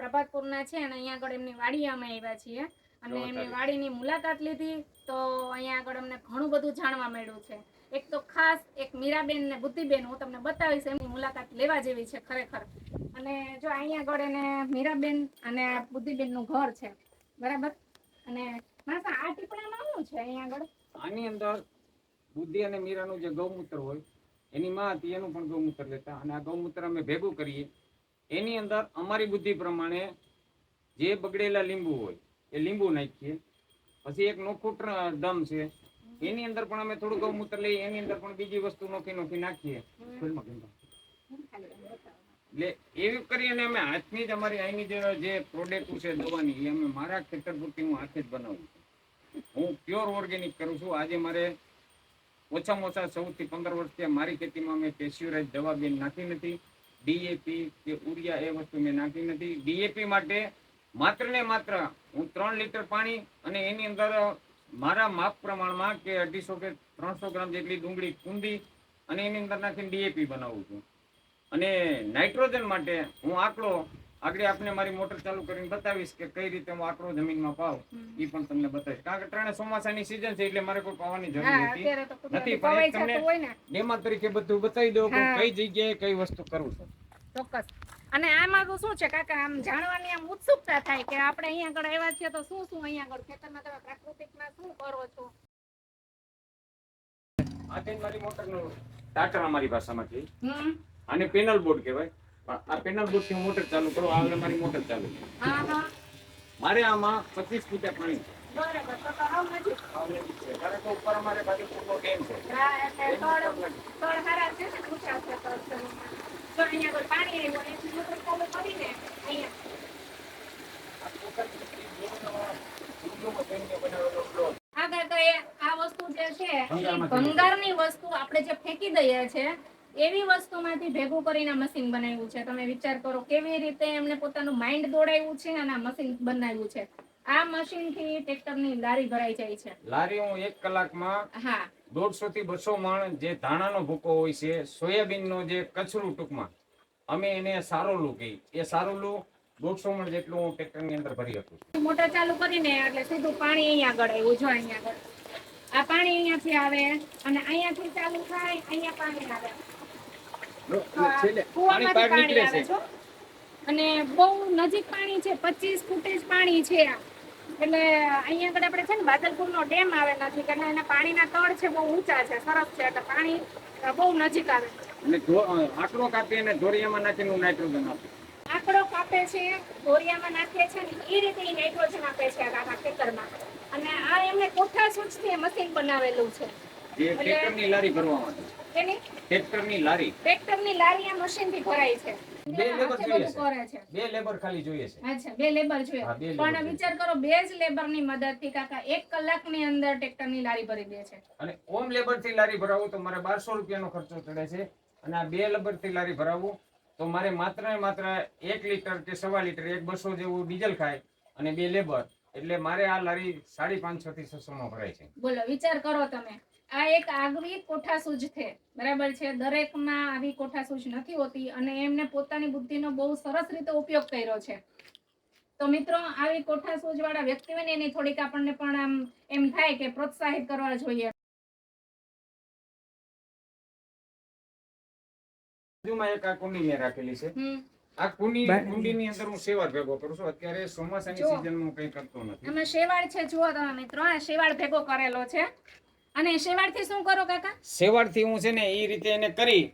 પ્રભાતપુરના છે અને અહીંયા આગળ એમની વાડી અમે આવ્યા છીએ. અને એમની વાડીની મુલાકાત લીધી તો અહીંયા આગળ અમને ઘણું બધું જાણવા મળ્યું છે. એક તો ખાસ એક મીરાબેન ને બુદ્ધિબેન હું તમને બતાવીશ એમની મુલાકાત લેવા જેવી છે ખરેખર. અને જો અહીંયા આગળ એને મીરાબેન અને આ બુદ્ધિબેનનું ઘર છે બરાબર? અને માસા આ ટીપણામાં શું છે અહીંયા આગળ? આની અંદર બુદ્ધિ અને મીરાનું જે ગૌમૂત્ર હોય એની માં હતી એનું પણ ગૌમૂત્ર લેતા. અને આ ગૌમૂત્ર અમે ભેગું કરીએ. એની અંદર અમારી બુદ્ધિ પ્રમાણે જે બગડેલા લીંબુ હોય, એ લીંબુ નાખીએ. પછી એક નોખું દમ છે. એની અંદર પણ અમે થોડું ગૌમૂત્ર લઈએ, એની અંદર પણ બીજી વસ્તુ નોખી નોખી નાખીએ. એટલે એવી કરીને અમે હાથની જ અમારી અહીંની જે પ્રોડક્ટ છે દવાની, એ અમે મારા ખેતર પૂરતી હું હાથે જ બનાવું છું. હું પ્યોર ઓર્ગેનિક કરું છું. આજે મારે ઓછામાં ઓછા સૌથી પંદર વર્ષથી મારી ખેતીમાં મેં પેસ્યુરાઇઝ દવા બેન નાખી નથી. ડીએપી કે ઉરિયા એ વસ્તુ મેં નાખી નથી. ડીએપી માટે માત્ર ને માત્ર હું ત્રણ લીટર પાણી અને એની અંદર મારા માપ પ્રમાણમાં કે અઢીસો કે ત્રણસો ગ્રામ જેટલી ડુંગળી કુંદી અને એની અંદર નાખીને ડીએપી બનાવું છું. અને નાઇટ્રોજન માટે હું આંકડો આગળ આપને મારી મોટર ચાલુ કરીને બતાવીશ કે કઈ રીતે હું આંકડો જમીનમાં પાઉં. એ પણ તમને બતાવીશ. કારણ કે ત્રણે ચોમાસાની સિઝન છે એટલે મારે કોઈ પાવાની જરૂર નથી. નથી, પણ તમને- ડેમા તરીકે બધું બતાવી દઉં કે કઈ જગ્યાએ કઈ વસ્તુ કરું છું. ચોક્કસ. અને આમાં શું છે કાકા આમ જાણવાની આમ ઉત્સુકતા થાય કે આપણે અહીંયા આગળ આવ્યા છીએ તો શું શું અહીંયા આગળ ખેતરમાં તમે પ્રાકૃતિકમાં શું કરો છો? આ મારી મોટરનો ટાટર અમારી ભાષામાં છે હમ. આને પેનલ બોર્ડ કહેવાય. પણ આ પેનલ બોર્ડથી મોટર ચાલુ કરો આ મારી મોટર ચાલુ છે. હા હા. મારે આમાં પચીસ ફૂટા પાણી છે. બરાબર તો તો હાવ નજીક નજીક છે. કારણ કે ઉપર અમારે બાજુપુરનો ડેમ છે. હા એટલે તળ તળ હારા છે ને છે તળ. જો અહીંયા આગળ પાણી આવ્યું હોય એથી મોટર ચાલુ કરીને અહીંયા આ કાકા એ આ વસ્તુ જે છે ભંગારની વસ્તુ આપણે જે ફેંકી દઈએ છે એવી વસ્તુમાંથી ભેગું કરીને મશીન બનાવ્યું છે. તમે વિચાર કરો કેવી રીતે એમને પોતાનું માઇન્ડ દોડાવ્યું છે અને આ મશીન બનાવ્યું છે. આ મશીનથી ટ્રેક્ટરની લારી ભરાઈ જાય છે. લારી હું એક કલાકમાં હા. દોઢસો થી બસો મણ જે ધાણાનો ભૂકો હોય છે સોયાબીનનો જે કચરું ટૂંકમાં અમે એને સારોલું કહી એ સારોલું દોઢસો મણ જેટલું હું ટ્રેક્ટરની અંદર ભરી હતું મોટર ચાલુ કરીને એટલે સીધું પાણી અહીંયા આગળ આવ્યું જો અહીંયા આગળ. આ પાણી અહીંયાથી આવે અને અહીંયાથી ચાલુ થાય અહીંયા પાણી આવે. પાણી છો. અને બહુ નજીક પાણી છે પચીસ ફૂટેજ પાણી છે આ. એટલે અહીંયા આગળ આપણે છે ને બાદલપુર નો ડેમ આવે છે એટલે એના પાણીના તળ છે બહુ ઊંચા છે સરસ છે એટલે પાણી બહુ નજીક આવે. અને આંકડો કાપી અને ધોરિયામાં નાખીને નાઇટ્રોજન આપે. આંકડો કાપે છે ધોરિયામાં નાખે છે ને એ રીતે નાઇટ્રોજન આપે છે આ આખા ખેતરમાં. અને આ એમને કોઠા સૂચથી મશીન બનાવેલું છે. જે ખેતરની લારી ભરવા માટે. એની? ટ્રેક્ટરની લારી. ટ્રેક્ટરની લારી આ મશીનથી ભરાય છે. બે લેબર જોઈએ છે. બે લેબર ખાલી જોઈએ છે. અચ્છા બે લેબર જોઈએ. પણ વિચાર કરો બે જ લેબરની મદદથી કાકા એક કલાકની અંદર ટ્રેક્ટરની લારી ભરી દે છે. અને ઓમ લેબરથી લારી ભરાવું તો મારે બારસો રૂપિયાનો ખર્ચો ચડે છે અને આ બે લેબરથી લારી ભરાવું તો મારે માત્ર ને માત્ર એક લીટર કે સવા લીટર એક બસો જેવું ડીઝલ ખાય અને બે લેબર. એટલે મારે આ લારી સાડી પાંચસો થી છસો માં ભરાય છે. બોલો વિચાર કરો તમે. આ એક આગવી કોઠાસૂઝ છે. બરાબર છે? દરેકમાં આવી કોઠાસૂઝ નથી હોતી અને એમને પોતાની બુદ્ધિનો બહુ સરસ રીતે ઉપયોગ કર્યો છે. તો મિત્રો આવી કોઠાસૂઝ વાળા વ્યક્તિ ને એની થોડીક આપણને પણ આમ એમ થાય કે પ્રોત્સાહિત કરવા જોઈએ. બાજુમાં એક આ કુંડી મેં રાખેલી છે. આ કુંડી કુંડીની અંદર હું સેવા ભેગો કરું છું. અત્યારે ચોમાસાની સિઝનમાં હું કઈ કરતો નથી. આમાં શેવાળ છે જુઓ તમે મિત્રો આ શેવાળ ભેગો કરેલો છે. અને શેવાળથી શું કરો કાકા? શેવાળથી હું છે ને એ રીતે એને કરી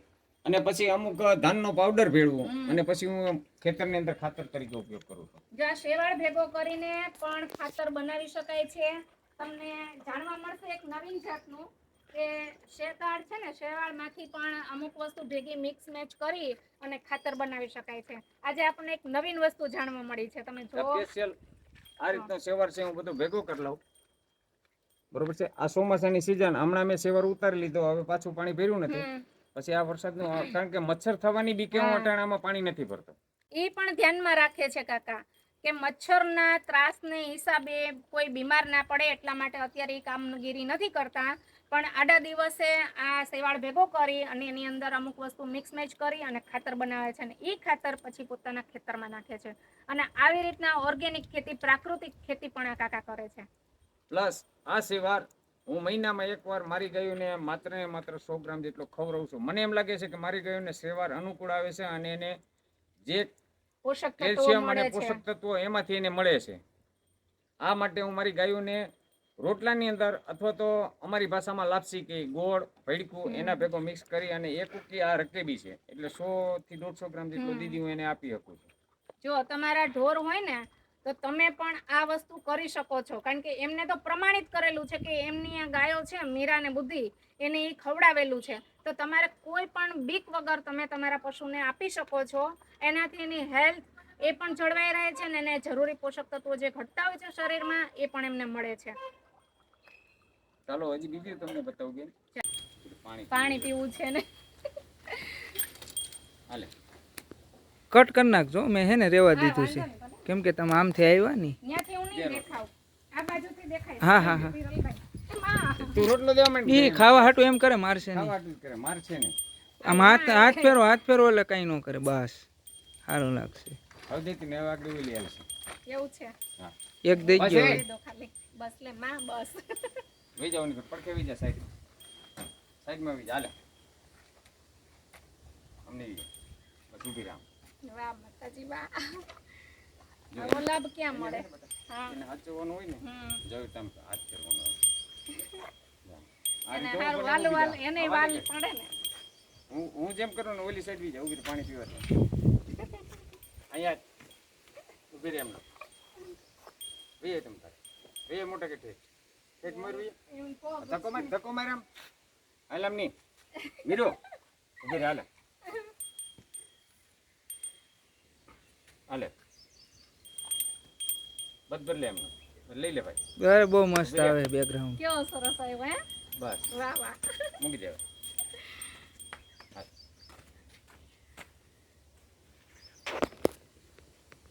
અને પછી અમુક ધાનનો પાવડર ભેળવું. અને પછી હું ખેતરની અંદર ખાતર તરીકે ઉપયોગ કરું છું. જો આ શેવાળ ભેગો કરીને પણ ખાતર બનાવી શકાય છે. તમને જાણવા મળશે એક નવીન જાતનું કે શેતાળ છે ને શેવાળમાંથી પણ અમુક વસ્તુ ભેગી મિક્સ મેચ કરી અને ખાતર બનાવી શકાય છે. આજે આપણને એક નવીન વસ્તુ જાણવા મળી છે. તમે જો સ્પેશિયલ આ રીતનો શેવાળ છે હું બધું ભેગો કરી લઉં. બરોબર છે? આ ચોમાસાની સિઝન હમણાં મેં સેવર ઉતારી લીધો હવે પાછું પાણી ભર્યું નથી. પછી આ વરસાદનું કારણ કે મચ્છર થવાની બીકે હું. અટાણામાં પાણી નથી ભરતો. એ પણ ધ્યાનમાં રાખે છે કાકા કે મચ્છરના ત્રાસને હિસાબે કોઈ બીમાર ના પડે એટલા માટે અત્યારે એ કામગીરી નથી કરતા. પણ આડા દિવસે આ શેવાળ ભેગો કરી અને એની અંદર અમુક વસ્તુ મિક્સ મેચ કરી અને ખાતર બનાવે છે અને એ ખાતર પછી પોતાના ખેતરમાં નાખે છે. અને આવી રીતના ઓર્ગેનિક ખેતી પ્રાકૃતિક ખેતી પણ આ કાકા કરે છે. પ્લસ આ સિવાર હું મહિનામાં એકવાર મારી ગાયોને માત્ર ને માત્ર સો ગ્રામ જેટલો ખવડાવું છું. મને એમ લાગે છે કે મારી ગાયોને સેવાર અનુકૂળ આવે છે અને એને જે કેલ્શિયમ અને પોષક તત્વો એમાંથી એને મળે છે. આ માટે હું મારી ગાયોને રોટલાની અંદર અથવા તો અમારી ભાષામાં લાપસી કે ગોળ ભેડકું એના ભેગો મિક્સ કરી અને એક ઉકી આ રકેબી છે. એટલે સો થી દોઢસો ગ્રામ જેટલું. દીદી હું એને આપી શકું છું. જો તમારા ઢોર હોય ને તો તમે પણ આ વસ્તુ કરી શકો છો. કારણ કે એમને તો પ્રમાણિત કરેલું છે કે એમની આ ગાયો છે મીરા ને બુદ્ધિ એને એ ખવડાવેલું છે. તો તમારે કોઈ પણ બીક વગર તમે તમારા પશુને આપી શકો છો. એનાથી એની હેલ્થ એ પણ જળવાઈ રહે છે ને એને જરૂરી પોષક તત્વો જે ઘટતા હોય છે શરીરમાં એ પણ એમને મળે છે. ચાલો હજી બીજું તમને બતાવું કે પાણી પાણી પીવું છે ને. હાલે. કટ કરી નાખજો. મેં હે ને રેવા દીધું છે. કેમ કે તમે આમથી આવ્યા ને? હું નહીં દેખાવ. આ બાજુથી દેખાય. હા, હા, હા. એ ખાવા હાટું એમ કરે મારશે નહીં. ખાવા આટલું કરે માર છે ને આમ હાથ હાથ ફેરો હાથ ફેરો એટલે કઈ ન કરે બસ. સારું લાગશે. એવું છે. એક દઈ ગયો. બસ લે માં બસ. વહી જાવ પડકે વહી જા સાઈડ. સાઈડમાં વહી જા હાલે. અમને બસ ઊભી રામ માતાજી આવો લાભ ક્યાં મળે? હા. એને હાચવવાનું હોય ને જોયું તમે હાથ કરવાનો. એને હારું વાલ વાલ એને વાલ પડે ને. હું હું જેમ કરું ને ઓલી સાઈડ બી જાઉં પાણી પીવા. અહીંયા ઊભી રહે એમને. વહી તમ તારે. વહી મોટા કે ઠેક ઠેક મોર વહી એમ ધક્કો માર ધક્કો માર આમ હાલ આમ નહીં મીરો ઊભી રહે હાલે. હાલે. બધ બદલે એમને લઈ લે ભાઈ. અરે બહુ મસ્ત આવે બેકગ્રાઉન્ડ કેવો સરસ આવ્યો હે? બસ. વાહ વાહ. મૂકી દેવા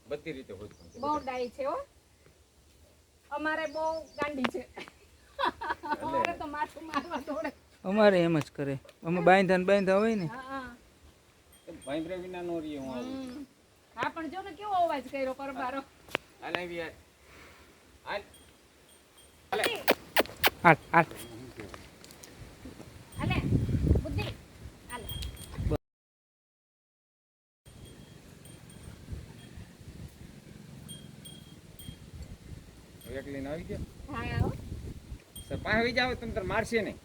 બધી રીતે હોય છે. બહુ ડાઈ છે હો. અમારે બહુ ગાંડી છે. અમારે તો માથું મારવા દોડે. અમારે એમ જ કરે. અમે બાંધા ને બાંધા હોય ને. હા વિના નો રહી હું હા પણ જો ને કેવો અવાજ કર્યો કરબારો. હાલ આવી યાર. હાલ હાટ હાટ હાલે બુદ્ધિ. હાલે એક લઈને આવી ગયો. હા સર પાસે આવી જાવ તમે તાર મારશે નહીં.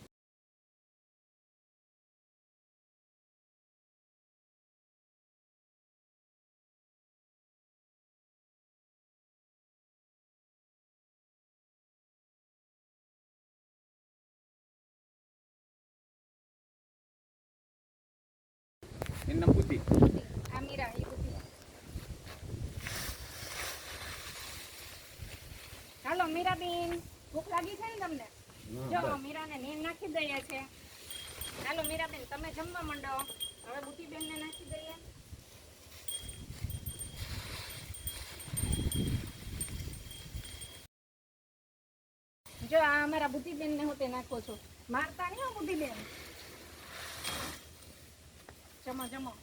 એનું નામ બુદ્ધિ. હાલો મીરાબેન ભૂખ લાગી છે ને તમને? જો મીરાને નીમ નાખી દઈએ છે. હાલો મીરાબેન તમે જમવા માંડો. હવે બુદ્ધિબેનને નાખી દઈએ. જો આ અમારા બુદ્ધિબેનને હું તે નાખો છું. મારતા નહીં હો બુદ્ધિબેન? જમો જમો.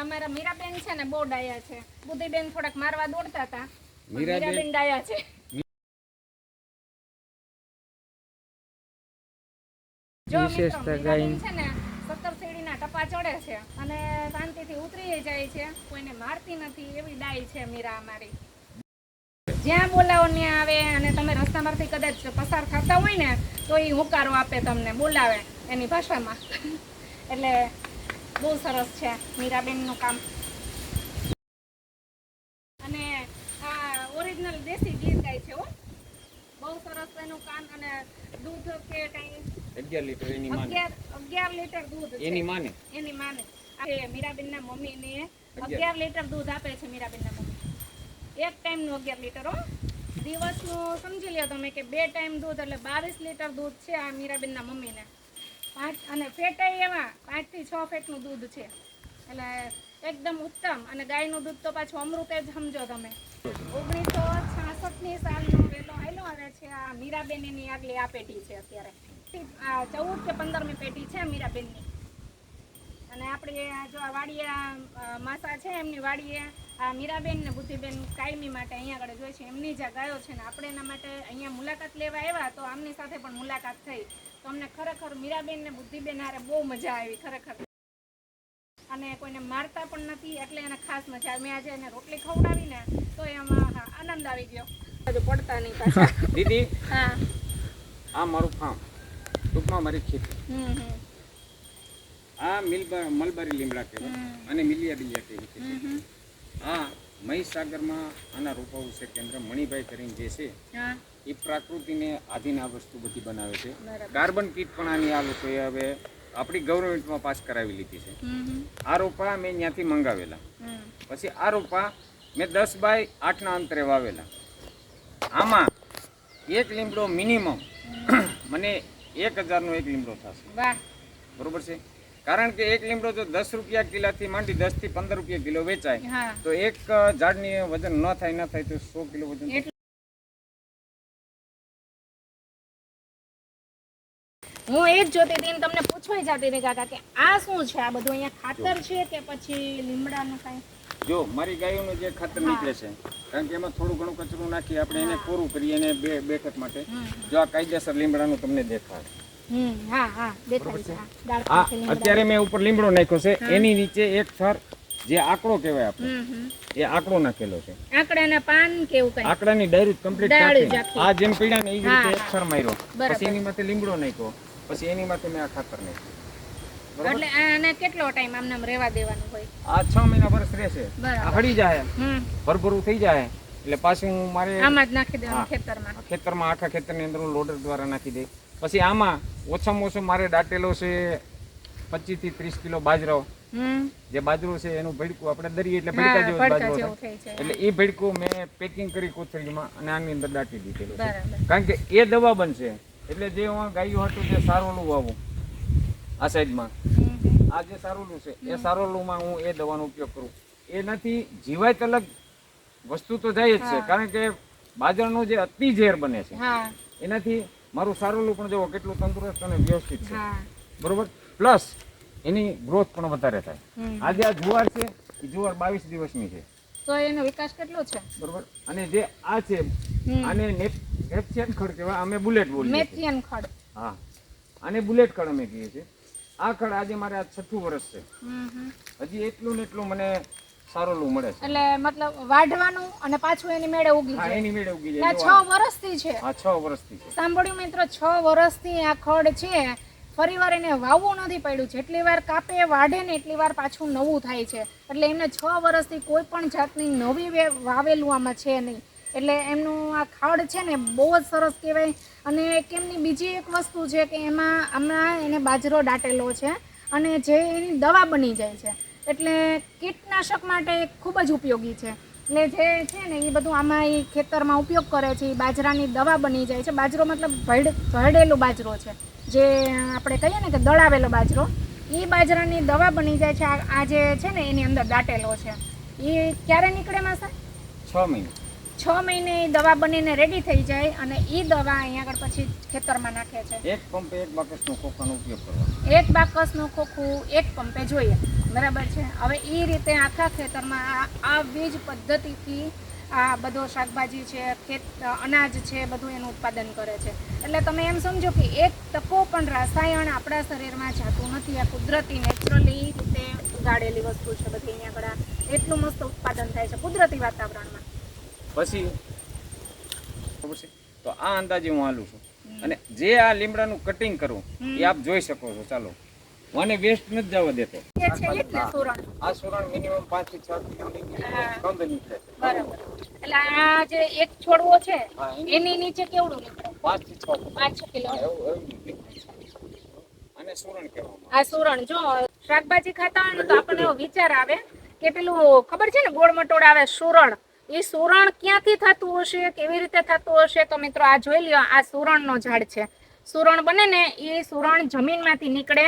અમારા મીરાબેન છે ને બહુ ડાયા છે. બુદ્ધિબેન થોડાક મારવા દોડતા હતા મીરાબેન- ડાયા છે. જો મિત્રો, મીરાબેન છે ને સત્તર સીડીના ટપા ચડે છે અને શાંતિથી ઉતરી જાય છે. કોઈને મારતી નથી એવી ડાય છે મીરા અમારી. જ્યાં બોલાવો ત્યાં આવે અને તમે રસ્તામાંથી કદાચ પસાર થતા હોય ને તો એ હુંકારો આપે તમને બોલાવે એની ભાષામાં. એટલે બહુ સરસ છે મીરાબેનનું કામ. અને આ ઓરિજિનલ દેશી ગીર ગાય છે હો. બહુ સરસ એનું કામ અને દૂધ કે કઈ? અગિયાર લીટર એની માને. અગિયાર લીટર દૂધ એની માને. એની માને. ના મીરાબેનના મમ્મીને અગિયાર લીટર દૂધ આપે છે મીરાબેનના મમ્મી. એક ટાઈમનું અગિયાર લીટર હો. દિવસનું સમજી લ્યો તમે કે બે ટાઈમ દૂધ એટલે બાવીસ લીટર દૂધ છે આ મીરાબેનના મમ્મીને. પાંચ અને ફેટાઈ એવા, પાંચથી છ ફેટનું દૂધ છે. એટલે એકદમ ઉત્તમ. અને ગાયનું દૂધ તો પાછું અમૃત જ સમજો તમે. ઓગણીસો છાસઠની સાલનો વેલો આવેલો આવે છે, આ મીરાબેનની આગલી આ પેટી છે અત્યારે. આ ચૌદ કે પંદરમી પેટી છે મીરાબેનની. અને આપણી જો આ વાડિયા માસા છે, એમની વાડીએ આ મીરાબેન ને બુદ્ધિબેન કાયમી માટે અહીંયા આગળ જોઈએ છે. એમની જ ગાયો છે ને આપણે એના માટે અહીંયા મુલાકાત લેવા આવ્યા તો આમની સાથે પણ મુલાકાત થઈ. તો અમને ખરેખર મીરાબેન ને બુદ્ધિબેન હારે બહુ મજા આવી ખરેખર. અને કોઈને મારતા પણ નથી એટલે એને ખાસ મજા આવી. મેં આજે એને રોટલી ખવડાવી ને તો એમાં આનંદ આવી ગયો. પડતા નહીં પાછા. દીદી. હા. આ મારું ફાર્મ. ટૂંકમાં મારી ખેતી. આ મિલબા મલબારી લીમડા કહેવાય. અને મિલિયા બિલિયા કહેવાય. આ મહીસાગરમાં આના રોપા ઉછેર કેન્દ્ર મણિભાઈ કરીને જે છે એ પ્રકૃતિને આધીન આ વસ્તુ બધી બનાવે છે. કાર્બન કીટ પણ આની આ લોકોએ હવે આપણી ગવર્મેન્ટમાં પાસ કરાવી લીધી છે. આ રોપા મેં ત્યાંથી મંગાવેલા. પછી આ રોપા મેં દસ બાય આઠના અંતરે વાવેલા. આમાં એક લીમડો મિનિમમ મને એક હજારનો એક લીમડો થશે. બરોબર છે? કારણ કે એક લીમડો જો દસ રૂપિયા કિલોથી માંડી દસથી પંદર રૂપિયા કિલો વેચાય. તો એક ઝાડની વજન ન થાય ન થાય તો સો કિલો વજન હું એ જ જોતી હતી તમને પૂછવાય જતી હતી કાકા કે આ શું છે? આ બધું અહીંયા ખાતર છે કે પછી લીમડાનું કાંઈ? જો મારી ગાયોનું જે ખાતર નીકળે છે કારણ કે એમાં થોડું ઘણું કચરું નાખી આપણે એને કોરું કરીએ એને બે બેઠક માટે. જો આ કાયદેસર લીમડાનું તમને દેખાય. અત્યારે મેં ઉપર લીમડો નાખ્યો છે. એની નીચે એક થર જે આંકડો કહેવાય આપણે એ આંકડો નાખેલો છે. આંકડાના પાન કે કઈ? આંકડાની ડાયરી કમ્પ્લીટ કાપી આ જેમ પીડા ને એ રીતે એક. થર માર્યો. પછી એની માથે લીમડો નાખ્યો. પછી એની માથે મેં આ ખાતર નાખ્યું. એટલે આને કેટલો ટાઈમ આમને આમ રહેવા દેવાનું હોય? આ છ મહિના વર્ષ રહેશે. આ હળી જાય ભરભરું થઈ જાય એટલે પાછું હું મારે આમાં જ નાખી દેવાનું. ખેતરમાં. ખેતરમાં આખા ખેતરની અંદર હું લોડર દ્વારા નાખી દઈ પછી આમાં ઓછામાં ઓછો મારે દાટેલો છે પચીસથી ત્રીસ કિલો બાજરો. જે બાજરો છે એનું ભડકું આપણે દરીએ એટલે ભડકા જેવો બાજરો એટલે એ ભડકું મેં પેકિંગ કરી કોથળીમાં અને આની અંદર દાટી દીધેલું કારણ કે એ દવા બનશે. એટલે જે હું ગાયું હતું જે સારોલું વાવું. આ સાઈડમાં. આ જે સારોલું છે એ સારોલુમાં હું એ દવાનો ઉપયોગ કરું. એનાથી જીવાત અલગ વસ્તુ તો જાય જ છે. કારણ કે બાજરાનું જે અતિ ઝેર બને છે એનાથી મારું સારોલું પણ જુઓ કેટલું તંદુરસ્ત અને વ્યવસ્થિત છે. બરોબર? પ્લસ એની ગ્રોથ પણ વધારે થાય. આજે આ જુવાર છે એ જુવાર બાવીસ દિવસની છે. તો એનો વિકાસ કેટલો છે? બરોબર? અને જે આ છે. આને નેપથિયન ખડ કહેવાય અમે બુલેટ બોલીએ નેપથિયન ખડ. હા. આને બુલેટ ખડ અમે કહીએ છીએ. આ ખડ આજે મારે આ છઠ્ઠું વર્ષ છે. હજી એટલું ને એટલું મને સારોલું મળે છે. એટલે મતલબ વાઢવાનું અને પાછું એની મેળે ઉગી જાય. એની મેળે ઉગી જાય. છ વર્ષથી છે. આ છ વર્ષથી છે. સાંભળ્યું મિત્રો છ વર્ષથી આ ખડ છે. ફરી વાર એને વાવવું નથી પડ્યું. જેટલી વાર કાપે વાઢે ને એટલી વાર પાછું નવું થાય છે. એટલે એમને છ વર્ષથી કોઈ પણ જાતની નવી વાવેલું આમાં છે નહીં. એટલે એમનું આ ખાડ છે ને બહુ જ સરસ કહેવાય. અને એક એમની બીજી એક વસ્તુ છે કે એમાં હમણાં એને બાજરો દાટેલો છે. અને જે એની દવા બની જાય છે. એટલે કીટનાશક માટે ખૂબ જ ઉપયોગી છે. એટલે જે છે ને એ બધું આમાં એ ખેતરમાં ઉપયોગ કરે છે એ બાજરાની દવા બની જાય છે. બાજરો મતલબ ભડ ભરડેલો બાજરો છે. જે આપણે કહીએ ને કે દળાવેલો બાજરો એ બાજરાની દવા બની જાય છે. આ જે છે ને એની અંદર દાટેલો છે. એ ક્યારે નીકળે માસા? છ મહિને. છ મહિને એ દવા બનીને રેડી થઈ જાય અને એ દવા અહીંયા આગળ પછી ખેતરમાં નાખે છે. એક પંપે એક બાકસનું ખોખાનો ઉપયોગ કરવાનો. એક બાકસનું ખોખું એક પંપે જોઈએ. બરાબર છે. હવે એ રીતે આખા ખેતરમાં આ બીજ પદ્ધતિથી આ બધો શાકભાજી છે ખેત અનાજ છે બધું એનું ઉત્પાદન કરે છે. એટલે તમે એમ સમજો કે એક ટકો પણ રસાયણ આપણા શરીરમાં જતું નથી. આ કુદરતી નેચરલી રીતે ઉગાડેલી વસ્તુ છે બધી અહીંયા આગળ. એટલું મસ્ત ઉત્પાદન થાય છે કુદરતી વાતાવરણમાં. પછી? તો આ અંદાજે હું હાલું છું. અને જે આ લીમડાનું કટિંગ કરું એ આપ જોઈ શકો છો. ચાલો. આને વેસ્ટ નથી જવા દેતો. આ સુરણ. મિનિમમ પાંચથી છ કિલો નીકળે બરાબર. એટલે આ જે એક છોડવો છે એની નીચે કેવડું નીકળે? પાંચથી છ કિલો. પાંચ. આને સુરણ કહેવામાં આ સુરણ. જો શાકભાજી ખાતા હોય ને તો આપણને એવો વિચાર આવે કે પેલું ખબર છે ને ગોળ મટોળ આવે સુરણ. એ સુરણ ક્યાંથી થતું હશે કેવી રીતે થતું હશે? તો મિત્રો આ જોઈ લ્યો આ સુરણનો ઝાડ છે. સુરણ બને ને એ સુરણ જમીનમાંથી નીકળે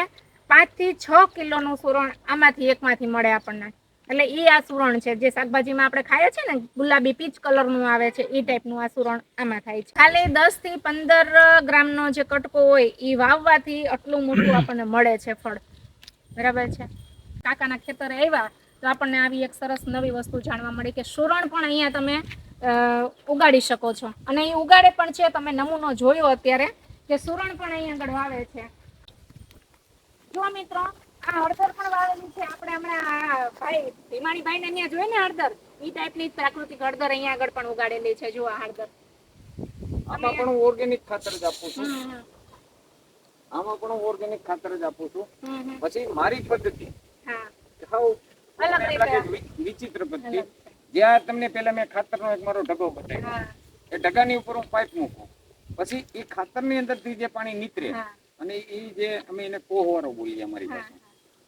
પાંચથી છ કિલોનું સુરણ આમાંથી એકમાંથી મળે આપણને. એટલે એ આ સુરણ છે. જે શાકભાજીમાં આપણે ખાઈએ છીએ ને, ગુલાબી પીચ કલરનું આવે છે એ ટાઈપનું આ સુરણ આમાં થાય છે. ખાલી દસથી પંદર ગ્રામનો જે કટકો હોય એ વાવવાથી આટલું મોટું આપણને મળે છે ફળ. બરાબર છે? કાકાના ખેતરે આવ્યા તો આપણને આવી એક સરસ નવી વસ્તુ જાણવા મળી કે સુરણ પણ અહીંયા તમે ઉગાડી શકો છો. અને એ ઉગાડે પણ છે, તમે નમૂનો જોયો અત્યારે, કે સુરણ પણ અહીંયા આગળ વાવે છે. જો મિત્રો આ હળદર પણ વાવેલી છે. આપણે હમણાં ભાઈ ભીમાણી ભાઈ ને અહીંયા જોઈએ ને હળદર? ઈ ટાઈપની જ પ્રાકૃતિક હળદર અહીંયા આગળ પણ ઉગાડેલી છે. જો આ હળદર. આમાં પણ હું ઓર્ગેનિક ખાતર જ આપું છું. આમાં પણ હું ઓર્ગેનિક ખાતર જ આપું છું. પછી મારી પદ્ધતિ. વિચિત્ર પદ્ધતિ. જ્યાં તમને પેલા મેં ખાતરનો એક મારો ઢગો બતાવ્યો. એ ઢગાની ઉપર હું પાઇપ મૂકું. પછી એ ખાતરની અંદરથી જે પાણી નીતરે અને એ જે અમે એને કોહવારો બોલીએ અમારી પાસે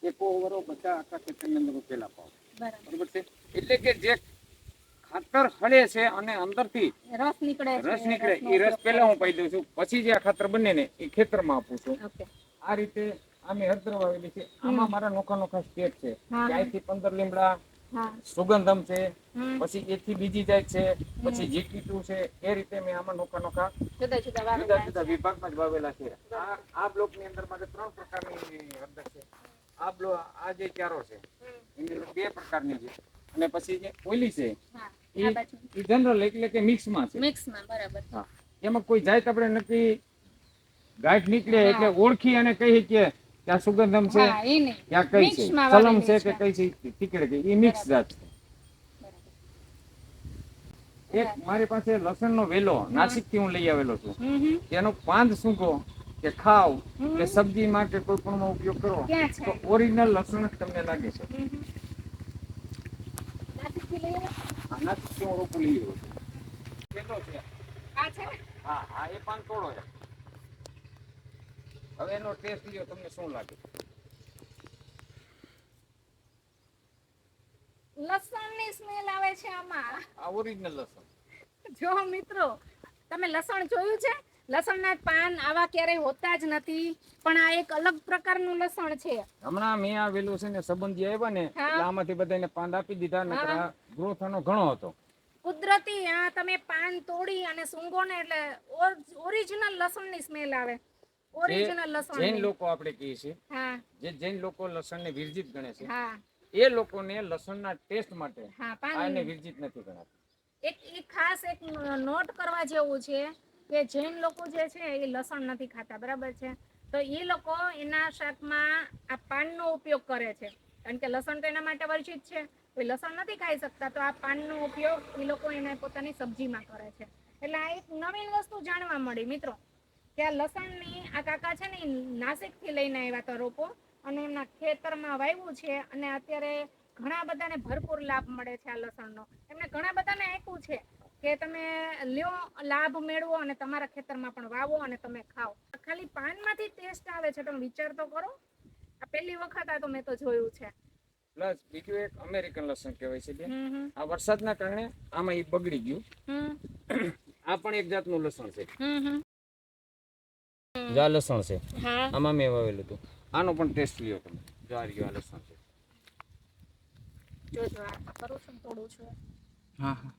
એ કોહવારો બધા આખા ખેતરની અંદર ઉકેલા પેલા પાઉં બરાબર છે? એટલે કે જે ખાતર હળે છે અને અંદરથી રસ નીકળે રસ નીકળે. એ રસ પહેલા હું પાઈ દઉં છું. પછી જે આ ખાતર બને ને એ ખેતરમાં આપું છું. આ રીતે આમે હળદર વાવેલી છે. આમાં મારા નોખા નોખા સ્ટેપ છે. ક્યાંયથી પંદર લીમડા સુગંધમ છે પછી એથી બીજી જાય છે પછી જીટી ટુ છે એ રીતે મેં આમાં નોખા નોખા જુદા જુદા વિભાગમાં જ વાવેલા છે. આ બ્લોકની અંદર મારે ત્રણ પ્રકારની હળદર છે. આ બ્લો આ જે ચારો છે એની બે પ્રકારની છે. અને પછી જે ઓઈલી છે એ જનરલ એટલે કે મિક્સમાં છે. મિક્સમાં બરાબર. એમાં કોઈ જાય તો આપણે નક્કી ગાંઠ નીકળે એટલે ઓળખી અને કહી કે ત્યાં સુગંધમ છે ત્યાં કઈ છે? સલમ છે છે. કે કઈ છે? ટીકડે કે એ મિક્સ જાત છે. એક મારી પાસે લસણનો વેલો નાસિકથી હું લઈ આવેલો છું. તેનો પાંદ સૂંઘો કે ખાવ. કે સબ્જીમાં કે કોઈ પણ ઉપયોગ કરો તો ઓરિજિનલ લસણ જ તમને લાગે છે. નાસિકથી હું રોપું લઈ આવ્યો છું. કેટલો છે આ છે? ને? હા હા એ પાન તોડો છે. હવે એનો ટેસ્ટ લ્યો તમને શું લાગે? લસણની સ્મેલ આવે છે આમાં. આ ઓરિજિનલ લસણ. જો મિત્રો તમે લસણ જોયું છે? લસણના પાન આવા ક્યારેય હોતા જ નથી પણ આ એક અલગ પ્રકારનું લસણ છે. હમણાં મેં આવેલું છે ને સંબંધી આવ્યા ને. આમાંથી બધાને પાન આપી દીધા ને. ગ્રોથ આનો ઘણો હતો. કુદરતી આ તમે પાન તોડી અને સૂંઘો ને એટલે ઓરિજિનલ લસણની સ્મેલ આવે. ઓરિજિનલ લસણ જૈન લોકો આપણે કહીએ છીએ હા. જે જૈન લોકો લસણને વિરજિત ગણે છે હા. એ લોકોને લસણના ટેસ્ટ માટે આને વિરજિત નથી ગણાતું. એક એક ખાસ એક નોટ કરવા જેવું છે કે જૈન લોકો જે છે એ લસણ નથી ખાતા બરાબર છે? તો એ લોકો એના શાકમાં આ પાનનો ઉપયોગ કરે છે. કારણ કે લસણ તો એના માટે વર્જિત છે. કોઈ લસણ નથી ખાઈ શકતા તો આ પાનનો ઉપયોગ એ લોકો એને પોતાની સબ્જીમાં કરે છે. એટલે આ એક નવીન વસ્તુ જાણવા મળી મિત્રો. કે આ લસણની આ કાકા છે ને નાસિકથી લઈને આવ્યા તો રોપો અને એમના ખેતરમાં વાવ્યું છે અને અત્યારે ઘણા બધાને ભરપૂર લાભ મળે છે આ લસણનો. એમને ઘણા બધાને આપ્યું છે કે તમે લ્યો લાભ મેળવો અને તમારા ખેતરમાં પણ વાવો અને તમે ખાઓ. ખાલી પાનમાંથી ટેસ્ટ આવે છે તમે વિચાર તો કરો. આ પહેલી વખત આ તો મેં તો જોયું છે. પ્લસ બીજું એક અમેરિકન લસણ કહેવાય છે આ વરસાદના કારણે આમાં એ બગડી ગયું. આ પણ એક જાતનું લસણ છે. જો આ લસણ છે. આમાં મેં વાવેલું હતું. આનો પણ ટેસ્ટ લ્યો તમે. જો આ રહ્યો આ લસણ છે. જોજો આ કરું છું ને છું હા હા.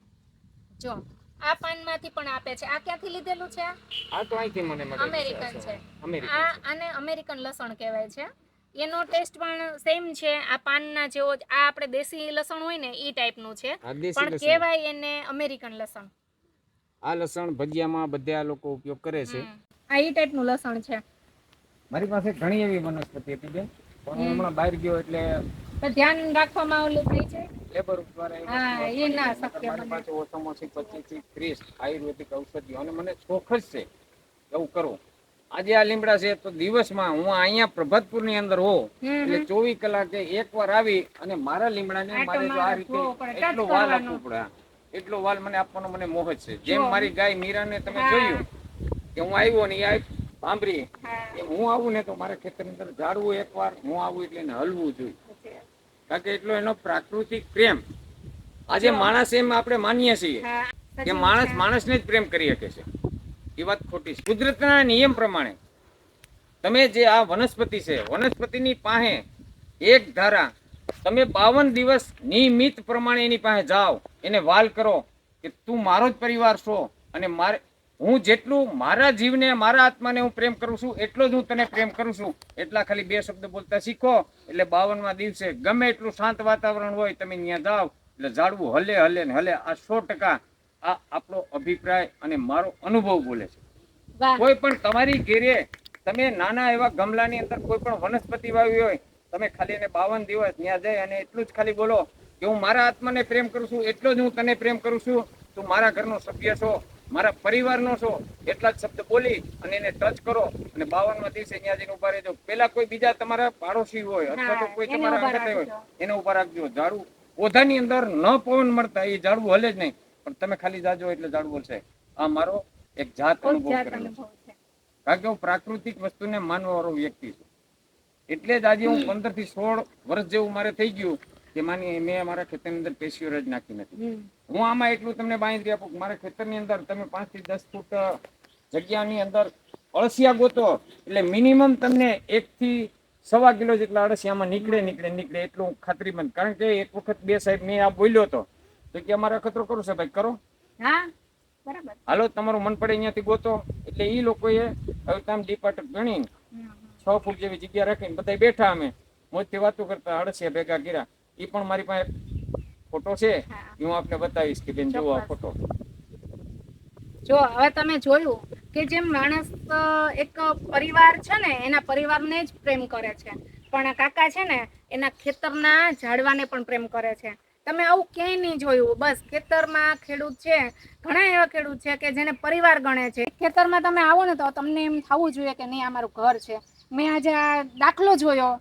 જો આ પાનમાંથી પણ આપે છે. આ ક્યાંથી લીધેલું છે? આ તો અહીંથી મને મળે અમેરિકન છે. આ આને અમેરિકન લસણ કહેવાય છે. એનો ટેસ્ટ પણ સેમ છે. આ પાનના જેવો જ આ આપણે દેશી લસણ હોય ને એ ટાઈપનું છે. પણ કહેવાય એને અમેરિકન લસણ. આ લસણ ભજીયામાં બધા લોકો ઉપયોગ કરે છે. આ એ ટાઈપનું લસણ છે. મારી પાસે ઘણી એવી વનસ્પતિ હતી બેન. પણ હમણાં બહાર ગયો એટલે તો ધ્યાન રાખવામાં ઓલું થઈ છે? લેબર ઉપર હા, એ ના શક્ય મને. પાસે ઓછામાં ઓછી પચીસથી ત્રીસ આયુર્વેદિક ઔષધિઓ અને મને શોખ જ છે એવું કરું. આજે આ લીમડા છે તો દિવસમાં હું અહીંયા પ્રભાતપુરની અંદર હો એટલે ચોવીસ કલાકે એક વાર આવી અને મારા લીમડા ને મારે જો આ રીતે એટલો વાલ. આપવો પડે. એટલો વાલ મને આપવાનો મને મોહ છે. જેમ મારી ગાય મીરા ને તમે. જોયું કે હું આવ્યો ને એ આ સાંભળી. હા. હું આવું ને તો મારા ખેતરની અંદર ઝાડવું એકવાર હું આવું એટલે એને હલવું જોઈએ. કારણ કે એટલો એનો પ્રાકૃતિક પ્રેમ. આજે માણસ એમ આપણે માનીએ છીએ કે માણસ માણસને જ પ્રેમ કરી શકે છે. એ વાત ખોટી છે. કુદરતના નિયમ પ્રમાણે તમે જે આ વનસ્પતિ છે વનસ્પતિની પાસે એક ધારા તમે બાવન દિવસ નિયમિત પ્રમાણે એની પાસે જાઓ એને વાલ કરો કે તું મારો જ પરિવાર છો અને મારે હું જેટલું મારા જીવને મારા આત્માને હું પ્રેમ કરું છું એટલો જ હું તને પ્રેમ કરું છું. એટલા ખાલી બે શબ્દ બોલતા શીખો. એટલે બાવનમાં દિવસે ગમે એટલું શાંત વાતાવરણ હોય તમે ત્યાં જાઓ. એટલે ઝાડવું હલે હલે ને હલે. આ સો ટકા આ આપણો અભિપ્રાય અને મારો અનુભવ બોલે છે. કોઈ પણ તમારી ઘેરે તમે નાના એવા ગમલાની અંદર કોઈ પણ વનસ્પતિ વાવી હોય તમે ખાલી એને બાવન દિવસ ત્યાં જઈ અને એટલું જ ખાલી બોલો કે હું મારા આત્માને પ્રેમ કરું છું એટલો જ હું તને પ્રેમ કરું છું. તું મારા ઘરનો સભ્ય છો. મારા પરિવારનો છો એટલા જ શબ્દ બોલી અને એને ટચ કરો અને બાવનમાં દિવસે જઈને ઊભા રહેજો. પેલા કોઈ બીજા તમારા પાડોશી હોય અથવા તો કોઈ તમારા અંગતે હોય એને ઊભા રાખજો. ઝાડુ પોધાની અંદર ન પવન મળતા એ ઝાડવું હલે જ નહીં. પણ તમે ખાલી જાજો એટલે ઝાડવું બોલશે આ મારો એક જાત અનુભવ કરેલો છે. કારણ કે હું પ્રાકૃતિક વસ્તુને માનવાવાળો વ્યક્તિ છું. એટલે જ આજે હું પંદરથી સોળ વર્ષ જેવું મારે થઈ ગયું. કે માની મેં મારા ખેતરની અંદર પેશીઓ જ નાખી નથી. હું આમાં એટલું તમને બાંધી આપું મારા ખેતરની અંદર તમે પાંચથી દસ ફૂટ જગ્યાની અંદર અળસિયા ગોતો એટલે મિનિમમ તમને એક થી સવા કિલો જેટલા અળસિયામાં નીકળે નીકળે નીકળે એટલું ખાતરી બંધ. કારણ કે એક વખત બે સાહેબ મેં આ બોલ્યો હતો તો કે અમારે અખતરો કરો છે ભાઈ કરો. હા બરાબર. હાલો તમારું મન પડે અહીંયાથી ગોતો. એટલે એ લોકોએ હવે તમે ડિપાર્ટ ગણી છ ફૂટ જેવી જગ્યા રાખીને બધા બેઠા અમે. મોજથી વાતો કરતા અળસિયા ભેગા કર્યા. એ પણ મારી પાસે ફોટો છે. એ હું આપને બતાવીશ કે બેન જુઓ આ ફોટો. જો હવે તમે જોયું કે જેમ માણસ એક પરિવાર છે ને એના પરિવારને જ પ્રેમ કરે છે. પણ કાકા છે ને એના ખેતરના ઝાડવાને પણ પ્રેમ કરે છે. તમે આવું ક્યાંય નહીં જોયું. બસ ખેતરમાં ખેડૂત છે ઘણા એવા ખેડૂત છે કે જેને પરિવાર ગણે છે. ખેતરમાં તમે આવો ને તો તમને એમ થવું જોઈએ કે નહીં આ મારું ઘર છે. મેં આજે આ દાખલો જોયો.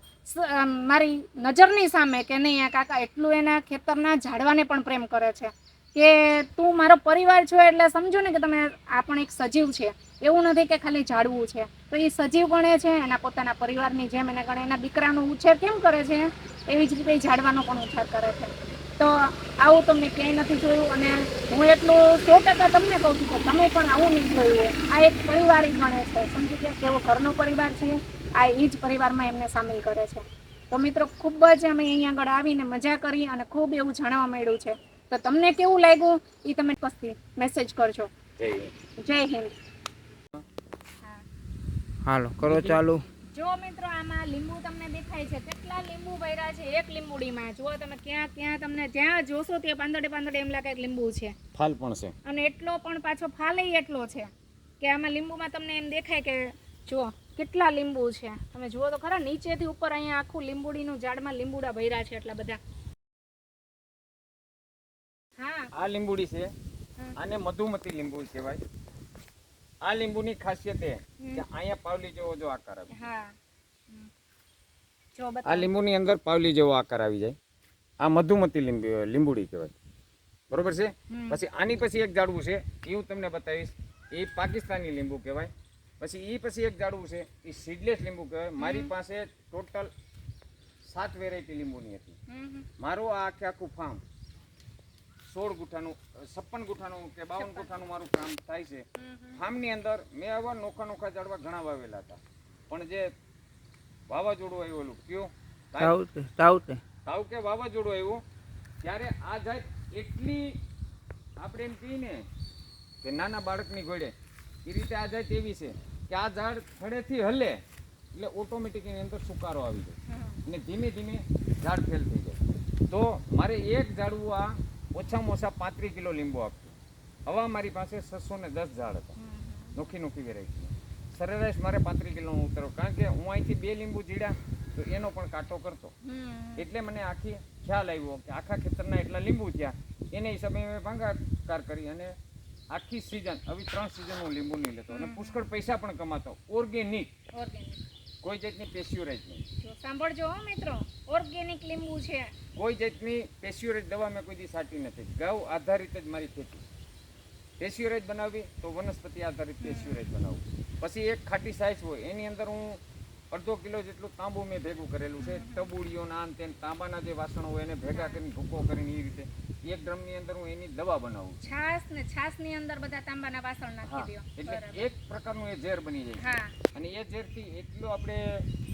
મારી નજરની સામે કે નહીં, આ કાકા એટલું એના ખેતરના ઝાડવાને પણ પ્રેમ કરે છે કે તું મારો પરિવાર છો એટલે સમજો ને કે તમે, આ પણ એક સજીવ છે. એવું નથી કે ખાલી ઝાડવું છે. તો એ સજીવ ગણે છે, એના પોતાના પરિવારની જેમ એને ગણે, એના દીકરાનો ઉછેર કેમ કરે છે? એવી જ રીતે ઝાડવાનો પણ ઉછેર કરે છે. તો આવું તમને ક્યાંય નથી જોયું અને હું એટલું સો ટકા તમને કહું છું કે તમે પણ આવું નહીં જોયું આ એક પરિવાર ગણે છે. સમજી ગયા કેવો ઘરનો પરિવાર છે. આ એ જ પરિવારમાં એમને સામેલ કરે છે. તો મિત્રો ખૂબ જ અમે અહીંયા આગળ આવીને મજા કરી અને ખૂબ એવું જાણવા મળ્યું છે. તો તમને કેવું લાગ્યું? એ તમે પછી મેસેજ કરજો. જય હિન્દ. હાલો કરો ચાલુ. જો મિત્રો આમાં લીંબુ તમને દેખાય છે. કેટલા લીંબુ ભર્યા છે એક લીંબુડીમાં. જુઓ તમે ક્યાં ક્યાં તમને જ્યાં જોશો ત્યાં પાંદડે પાંદડે એમ લાગે કે લીંબુ છે. ફાલ પણ છે. અને એટલો પણ પાછો ફાલે એટલો છે કે આમાં લીંબુમાં તમને એમ દેખાય કે જુઓ કેટલા લીંબુ છે? તમે જુઓ તો ખરા નીચેથી ઉપર અહીંયા આખું લીંબુડીનું ઝાડમાં લીંબુડા ભર્યા છે એટલા બધા. હા. આ લીંબુડી છે. અને આને મધુમતી લીંબુ કહેવાય. આ લીંબુની ખાસિયત એ. કે અહીંયા પાવલી જેવો જો આકાર આવે હા. જો આ લીંબુની અંદર પાવલી જેવો આકાર આવી જાય. આ મધુમતી લીંબુ લીંબુડી કહેવાય. બરોબર છે? પછી આની પછી એક ઝાડવું છે એ હું તમને બતાવીશ. એ પાકિસ્તાની લીંબુ કહેવાય. પછી એ પછી એક ઝાડવું છે એ સીડલેસ લીંબુ કહેવાય. મારી પાસે ટોટલ સાત વેરાયટી લીંબુની હતી. મારું આ આખે આખું ફાર્મ સોળ ગુઠાનું છપ્પન ગુઠાનું કે બાવન ગુઠાનું મારું કામ થાય છે. ફાર્મની અંદર મેં આવા નોખા નોખા ઝાડવા ઘણા વાવેલા હતા. પણ જે વાવાઝોડું આવ્યું ઓલું કયું? તાવ કે વાવાઝોડું આવ્યું ત્યારે આ જાત એટલી આપણે એમ કહીએ ને કે નાના બાળકની ઘોડે એ રીતે આ જાત એવી છે. કે આ ઝાડ ખડેથી હલે એટલે ઓટોમેટિક એની અંદર સુકારો આવી જાય. અને ધીમે ધીમે ઝાડ ફેલ થઈ જાય. તો મારે એક ઝાડવું આ ઓછામાં ઓછા પાંત્રીસ કિલો લીંબુ આપતું હવા મારી પાસે છસો ને દસ ઝાડ હતા. નોખી નોખી વેરાયટી સરેરાશ મારે પાંત્રીસ કિલોનું ઉતરો. કારણ કે હું અહીંથી બે લીંબુ જીડ્યા તો એનો પણ કાંટો કરતો. એટલે મને આખી ખ્યાલ આવ્યો કે આખા ખેતરના એટલા લીંબુ થયા. એને હિસાબે મેં ભાંગાકાર કરી અને આખી સિઝન આવી ત્રણ સિઝન હું લીંબુ નહીં લેતો અને પુષ્કળ પૈસા પણ કમાતો. ઓર્ગેનિક ઓર્ગેનિક કોઈ જાતની પેસ્યુરાઇઝ નહીં. સાંભળજો હો મિત્રો ઓર્ગેનિક લીંબુ છે. કોઈ જાતની પેસ્યુરાઇઝ દવા મેં કોઈ દી સાટી નથી. ગૌ આધારિત જ મારી ખેતી. પેસ્યુરાઇઝ બનાવવી તો વનસ્પતિ આધારિત પેસ્યુરાઇઝ બનાવવું. પછી એક ખાટી સાઇઝ હોય એની અંદર હું અડધો કિલો જેટલું તાંબુ મેં ભેગું કરેલું છે. ટબુડીઓ ના આન તેન તાંબાના જે વાસણો હોય એને ભેગા કરીને ભૂકો કરીને એ રીતે એક ડ્રમની અંદર હું એની દવા બનાવું છાસ ને છાસની અંદર બધા તાંબાના વાસણ નાખી દો. એટલે એક પ્રકારનું એ ઝેર બની જાય અને એ ઝેરથી એટલો આપણે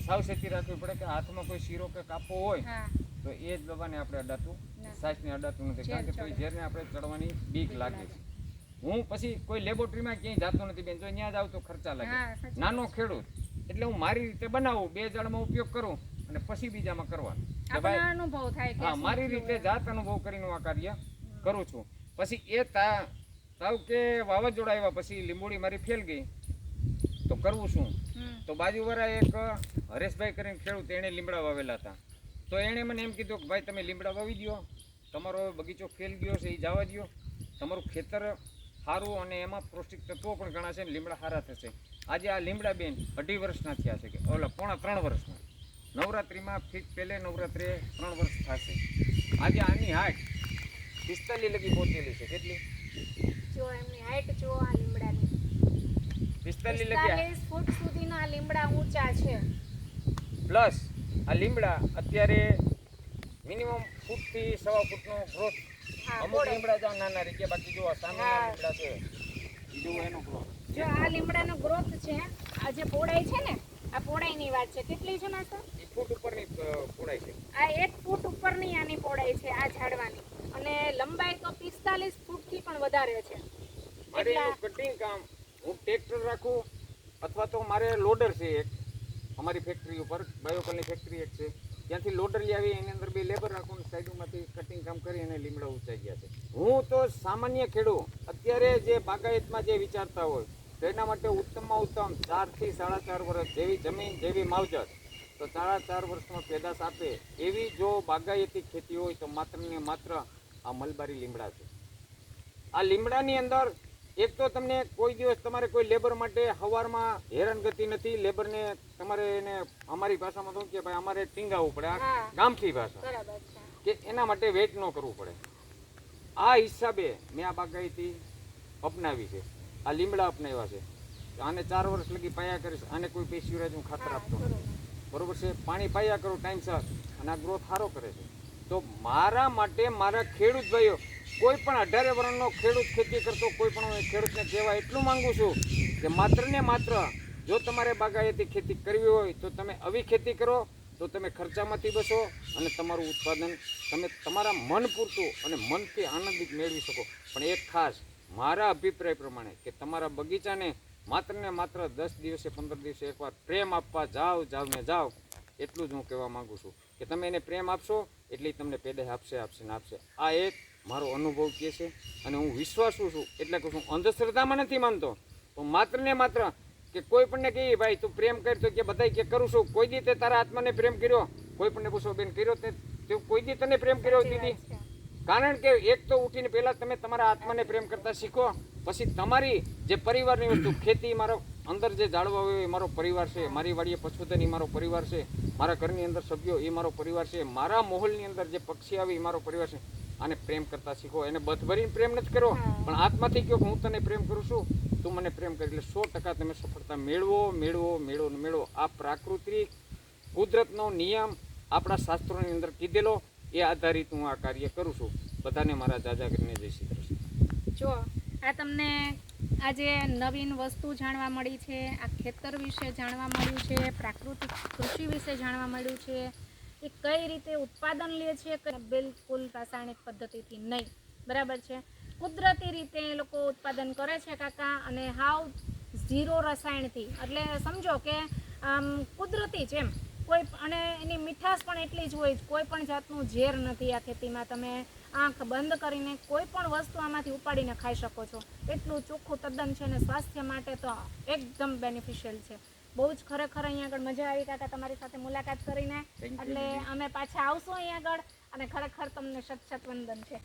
સાવચેતી રાખવી પડે કે હાથમાં કોઈ શીરો કે કાપો હોય તો એ જ દવાને આપણે અડાતું. ના. સાસને અડાતું નથી. કારણ કે ઝેર ને ઝેરને આપણે ચડવાની બીક લાગે છે. હું પછી કોઈ લેબોરેટરીમાં ક્યાંય જાતો નથી બેન. જો ત્યાં જ આવતો ખર્ચા લાગે નાનો ખેડૂત એટલે હું મારી રીતે બનાવું બે જળમાં ઉપયોગ કરું અને પછી બીજામાં કરવાનું. કે અનુભવ થાય હા મારી રીતે જાત અનુભવ કરીને આ કાર્ય કરું છું. પછી એ તા તાવ કે વાવાઝોડા આવ્યા પછી લીંબોડી મારી ફેલ ગઈ. તો કરવું શું. તો બાજુવાળા એક હરેશભાઈ કરીને ખેડૂત એણે લીમડા વાવેલા હતા. તો એણે મને એમ કીધું કે ભાઈ તમે લીમડા વાવી દો તમારો બગીચો ફેલ ગયો છે એ જવા દો તમારું ખેતર સારું અને એમાં પૌષ્ટિક તત્વો પણ ઘણા છે ને લીમડા સારા થશે. આજે આ લીમડા બેન અઢી વર્ષના થયા છે કે ઓલા પોણા ત્રણ વર્ષના. નવરાત્રિમાં ફીક પહેલે નવરાત્રે ત્રણ વર્ષ થશે. આજે આની હાટ પિસ્તાલીસ લગી પહોંચેલી છે. કેટલી? જો એમની હાઈટ જો આ લીમડાની. પિસ્તાલીસ લગી ફૂટ સુધીના લીમડા ઊંચા છે. પ્લસ આ લીમડા અત્યારે મિનિમમ ફૂટથી સવા ફૂટનો ગ્રોથ અમુક. લીમડા જો નાના રહી બાકી જો આ સામેના લીમડા છે ઈ એનો ગ્રોથ જો આ લીમડાનો ગ્રોથ છે આ જે પોડાઈ છે ને આ પોડાઈની વાત છે. કેટલી છે માસ્ટર ફૂટ ઉપરની પોડાઈ છે. આ એક ફૂટ ઉપરની આની પોડાઈ છે આ ઝાડવાની. અને લંબાઈ તો પિસ્તાલીસ ફૂટથી પણ વધારે છે. મારે કટિંગ કામ હું ટ્રેક્ટર રાખું અથવા તો મારે લોડર છે એક. અમારી ફેક્ટરી ઉપર બાયોકલની ફેક્ટરી એક છે. ત્યાંથી લોડર લઈ આવી એની અંદર બે લેબર રાખું સાઈડમાંથી કટિંગ કામ કરી અને લીમડા ઉચાઈ ગયા છે. હું તો સામાન્ય ખેડૂત. અત્યારે જે બાગાયતમાં જે વિચારતા હોય તો એના માટે ઉત્તમમાં ઉત્તમ ચારથી સાડા ચાર વર્ષ જેવી જમીન જેવી માવજત. તો સાડા ચાર વર્ષમાં પેદાશ આપે એવી જો બાગાયતી ખેતી હોય તો માત્ર ને માત્ર આ મલબારી લીમડા છે. આ લીમડાની અંદર એક તો તમને કોઈ દિવસ તમારે કોઈ લેબર માટે હવારમાં હેરાનગતિ નથી. લેબરને તમારે એને અમારી ભાષામાં શું કે ભાઈ અમારે ટીંગાવવું પડે. ગામઠી ભાષા. કે એના માટે વેટ ન કરવું પડે. આ હિસાબે મેં આ બાગાયતી અપનાવી છે. આ લીમડા અપનાવ્યા છે. આને ચાર વર્ષ લગી પાયા કરીશ, આને કોઈ પેશીરાજ હું ખાતર આપતો નથી. બરોબર છે? પાણી પાયા કરો ટાઈમસર અને આ ગ્રોથ સારો કરે છે. તો મારા માટે મારા ખેડૂત ભાઈઓ, કોઈ પણ અઢારે વર્ષનો ખેડૂત ખેતી કરતો, કોઈ પણ ખેડૂતને કહેવા એટલું માંગુ છું કે માત્ર ને માત્ર જો તમારે બાગાયતી ખેતી કરવી હોય, તો તમે આવી ખેતી કરો, તો તમે ખર્ચામાંથી બચો અને તમારું ઉત્પાદન તમે તમારા મન પૂરતું અને મનથી આનંદિત મેળવી શકો. પણ એક ખાસ મારા અભિપ્રાય પ્રમાણે કે તમારા બગીચાને માત્ર ને માત્ર દસ દિવસે, પંદર દિવસે એકવાર પ્રેમ આપવા જાઓ જાવ ને જાઓ એટલું જ હું કહેવા માંગુ છું કે તમે એને પ્રેમ આપશો, એટલે તમને પેદાશ આપશે આપશે ને આપશે આ એક મારો અનુભવ કહે છે અને હું વિશ્વાસુ છું, એટલે કહું છું, અંધશ્રદ્ધામાં નથી માનતો તો માત્ર ને માત્ર કે કોઈ પણને કહીએ ભાઈ, તું પ્રેમ કર તો કે બધાય કે કરું છું, કોઈ દી તે તારા આત્માને પ્રેમ કર્યો કોઈ પણને પૂછો, બેન, કર્યો તે કોઈ દી તને પ્રેમ કર્યો, દીદી. કારણ કે એક તો ઉઠીને પહેલા તમે તમારા આત્માને પ્રેમ કરતા શીખો પછી તમારી જે પરિવારની વસ્તુ ખેતી મારો અંદર જે જાળવા હોય એ મારો પરિવાર છે મારી વાડીએ પશુધન એ મારો પરિવાર છે મારા ઘરની અંદર સભ્યો એ મારો પરિવાર છે મારા માહોલની અંદર જે પક્ષી આવે એ મારો પરિવાર છે. આને પ્રેમ કરતા શીખો એને બધ ભરીને પ્રેમ નથી કરો પણ આત્માથી કહો કે હું તને પ્રેમ કરું છું તું મને પ્રેમ કરી એટલે સો ટકા તમે સફળતા મેળવો મેળવો મેળવો ને મેળવો. આ પ્રાકૃતિક કુદરતનો નિયમ આપણા શાસ્ત્રોની અંદર કીધેલો એ આધારિત હું આ કાર્ય કરું છું. બધાને મારા જાજા કરીને જય શ્રી કૃષ્ણ. જો, આ તમને આજે નવીન વસ્તુ જાણવા મળી છે, આ ખેતર વિશે જાણવા મળ્યું છે, પ્રાકૃતિક કૃષિ વિશે જાણવા મળ્યું છે, એ કઈ રીતે ઉત્પાદન લે છે બિલકુલ રાસાયણિક પદ્ધતિથી નહીં. બરાબર છે? કુદરતી રીતે એ લોકો ઉત્પાદન કરે છે, કાકા, અને હાવ ઝીરો રસાયણથી. એટલે સમજો કે, આમ કુદરતી જેમ કોઈ અને એની મીઠાશ પણ એટલી જ હોય. કોઈ પણ જાતનું ઝેર નથી આ ખેતીમાં. તમે આંખ બંધ કરીને કોઈ પણ વસ્તુ આમાંથી ઉપાડીને ખાઈ શકો છો. એટલું ચોખ્ખું તદ્દન છે ને સ્વાસ્થ્ય માટે તો એકદમ બેનિફિશિયલ છે. બહુ જ ખરેખર અહીંયા આગળ મજા આવી કાકા તમારી સાથે મુલાકાત કરીને. એટલે અમે પાછા આવશું અહીંયા આગળ અને ખરેખર તમને સત સત વંદન છે.